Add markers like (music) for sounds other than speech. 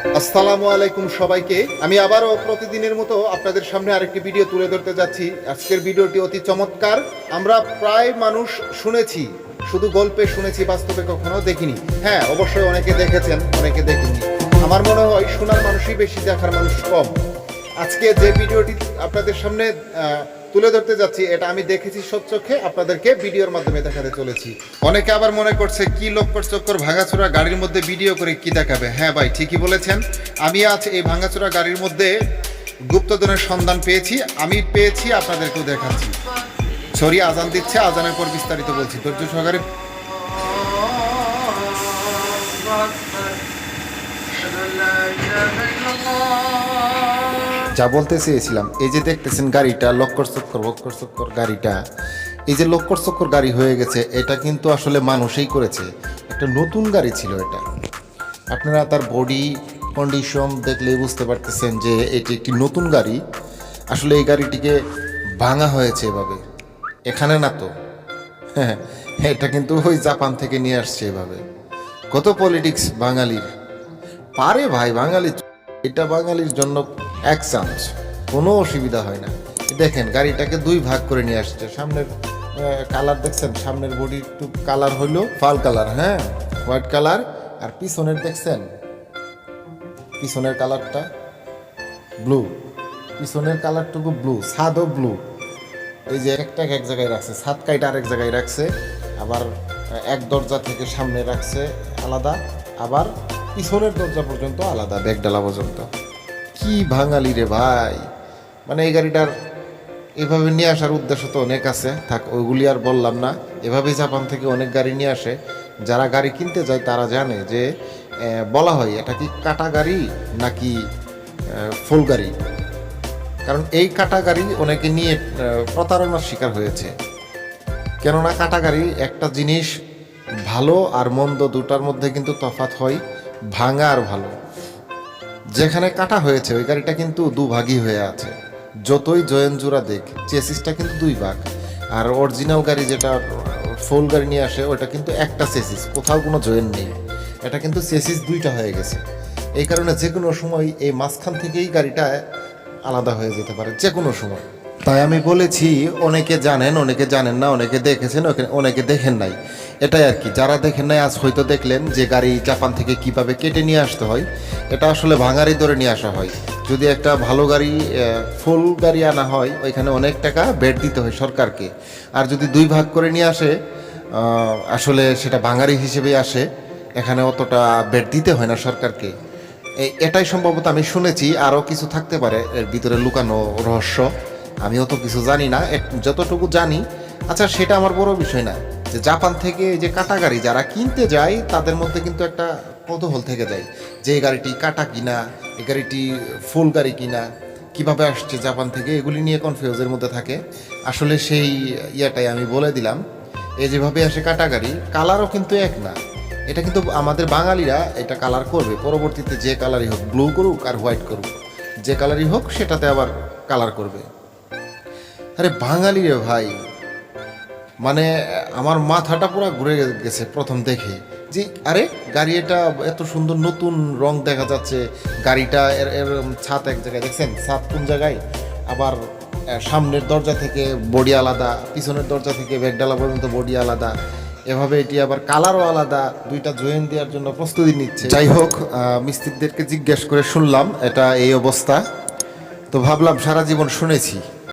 আসসালামু আলাইকুম সবাইকে। আমি আবারও প্রতিদিনের মতো আপনাদের সামনে আরেকটি ভিডিও তুলে ধরতে যাচ্ছি। আজকের ভিডিওটি অতি চমৎকার। আমরা প্রায় মানুষ শুনেছি, শুধু গল্পে শুনেছি, বাস্তবে কখনো দেখিনি। হ্যাঁ অবশ্যই অনেকে দেখেছেন, অনেকে দেখিনি আমার মনে হয় শোনার মানুষই বেশি, দেখার মানুষ কম। আজকে যে ভিডিওটি আপনাদের সামনে তুলে ধরতে যাচ্ছি এটা আমি দেখেছি সচ্চোখে আপনাদেরকে ভিডিওর মাধ্যমে দেখাতে চলেছি অনেকে আবার মনে করছে কি লক্কর চক্কর ভাঙাচোরা গাড়ির মধ্যে ভিডিও করে কি দেখাবে হ্যাঁ ভাই ঠিকই বলেছেন আমি আজ এই ভাঙাচোরা গাড়ির মধ্যে গুপ্তধনের সন্ধান পেয়েছি আমি পেয়েছি আপনাদেরকেও দেখাচ্ছি ছড়ি আজান দিচ্ছে আজানের পর বিস্তারিত বলছি ধৈর্য সহকারে যা বলতে চেয়েছিলাম এই যে দেখতেছেন গাড়িটা লক্কর চক্কর বক্কর চক্কর গাড়িটা, এই যে লক্কর চক্কর গাড়ি হয়ে গেছে, এটা কিন্তু আসলে মানুষই করেছে। একটা নতুন গাড়ি ছিল এটা। আপনারা তার বডি কন্ডিশন দেখলেই বুঝতে পারতেছেন যে এটি একটি নতুন গাড়ি। আসলে এই গাড়িটিকে ভাঙা হয়েছে এভাবে। এখানে না তো। হ্যাঁ (laughs) এটা কিন্তু ওই জাপান থেকে নিয়ে আসছে এভাবে। কত পলিটিক্স বাঙালির। পারে ভাই বাঙালি এটা বাঙালির জন্য এক চান্স কোনো অসুবিধা হয় না। দেখেন, গাড়িটাকে দুই ভাগ করে নিয়ে আসছে। সামনের কালার দেখছেন? সামনের বডি একটু কালার হইল, ফাল কালার হ্যাঁ? White colour. আর পিছনের দেখছেন? পিছনের কালারটা ব্লু। পিছনের কালারটুকু ব্লু, ছাদও ব্লু। এই যে একটা এক জায়গায় রাখছে, ছাদ কাইটা আরেক জায়গায় রাখছে। আবার এক দরজা থেকে সামনে রাখছে, আলাদা। আবার পিছনের দরজা পর্যন্ত আলাদা, ব্যাগডালা পর্যন্ত। কি ভাঙালি রে ভাই? মানে এই গাড়িটার এভাবে নিয়ে আসার উদ্দেশ্য তো অনেক আছে। থাক, ওইগুলি আর বললাম না। এভাবেই জাপান থেকে অনেক গাড়ি নিয়ে আসে। যারা গাড়ি কিনতে যায়, তারা জানে যে বলা হয়, এটা কি কাটা গাড়ি নাকি ফুল গাড়ি? কারণ এই কাটা গাড়ি অনেকে নিয়ে প্রতারণার শিকার হয়েছে। কেননা কাটা গাড়ি একটা জিনিস ভালো আর মন্দ দুটার মধ্যে কিন্তু তফাৎ হয়, ভাঙা আর ভালো। যেখানে কাটা হয়েছে, ওই গাড়িটা কিন্তু দুভাগই হয়ে আছে। যতই জয়েন জোড়া দেখ, চেসিসটা কিন্তু দুই ভাগ। আর অরিজিনাল গাড়ি যেটা ফোল গাড়ি নিয়ে আসে, ওটা কিন্তু একটা চেসিস, কোথাও কোনো জয়েন নেই। এটা কিন্তু চেসিস দুইটা হয়ে গেছে। এই কারণে যে কোনো সময় এই মাঝখান থেকেই গাড়িটা আলাদা হয়ে যেতে পারে যে কোনো সময়। তাই আমি বলেছি, অনেকে জানেন অনেকে জানেন না, অনেকে দেখেছেন অনেকে দেখেন নাই। এটাই আর কি, যারা দেখেন নাই, আজ হয়তো দেখলেন যে গাড়ি জাপান থেকে কীভাবে কেটে নিয়ে আসতে হয়। এটা আসলে ভাঙারি ধরে নিয়ে আসা হয়। যদি একটা ভালো গাড়ি ফুল গাড়ি আনা হয়, ওইখানে অনেক টাকা বেড দিতে হয় সরকারকে। আর যদি দুই ভাগ করে নিয়ে আসে আসলে সেটা ভাঙারি হিসেবে আসে। এখানে অতটা বেড দিতে হয় না সরকারকে। এটাই সম্ভবত আমি শুনেছি, আরও কিছু থাকতে পারে, এর ভিতরে লুকানো রহস্য। আমি অত কিছু জানি না যতটুকু জানি। আচ্ছা সেটা আমার বড় বিষয় না, যে জাপান থেকে যে কাটা গাড়ি যারা কিনতে যায়, তাদের মধ্যে কিন্তু একটা কৌতূহল থেকে যায়, যে এই গাড়িটি কাটা কিনা, এই গাড়িটি ফুল গাড়ি কিনা, কীভাবে আসছে জাপান থেকে, এগুলি নিয়ে কনফিউজের মধ্যে থাকে। আসলে সেই ইয়াটাই আমি বলে দিলাম, এই যেভাবে আসে কাটা গাড়ি, কালারও কিন্তু এক না। এটা কিন্তু আমাদের বাঙালিরা এটা কালার করবে, পরবর্তীতে যে কালারই হোক ব্লু করুক আর হোয়াইট করুক, যে কালারই হোক, সেটাতে আবার কালার করবে। আরে বাঙালি রে ভাই। মানে আমার মাথাটা পুরো ঘুরে গেছে প্রথম দেখে। যে, আরে গাড়ি এটা এত সুন্দর নতুন রং দেখা যাচ্ছে। গাড়িটা এর ছাদ এক জায়গায়, দেখছেন? ছাদ কোন জায়গায়? আবার সামনের দরজা থেকে বডি আলাদা, পিছনের দরজা থেকে ব্যাগডালা পর্যন্ত বডি আলাদা। এভাবে এটি আবার কালারও আলাদা, দুইটা জয়েন দেওয়ার জন্য প্রস্তুতি নিচ্ছে। যাই হোক মিস্ত্রিদেরকে জিজ্ঞেস করে শুনলাম, এটা এই অবস্থা। তো ভাবলাম সারা জীবন শুনেছি।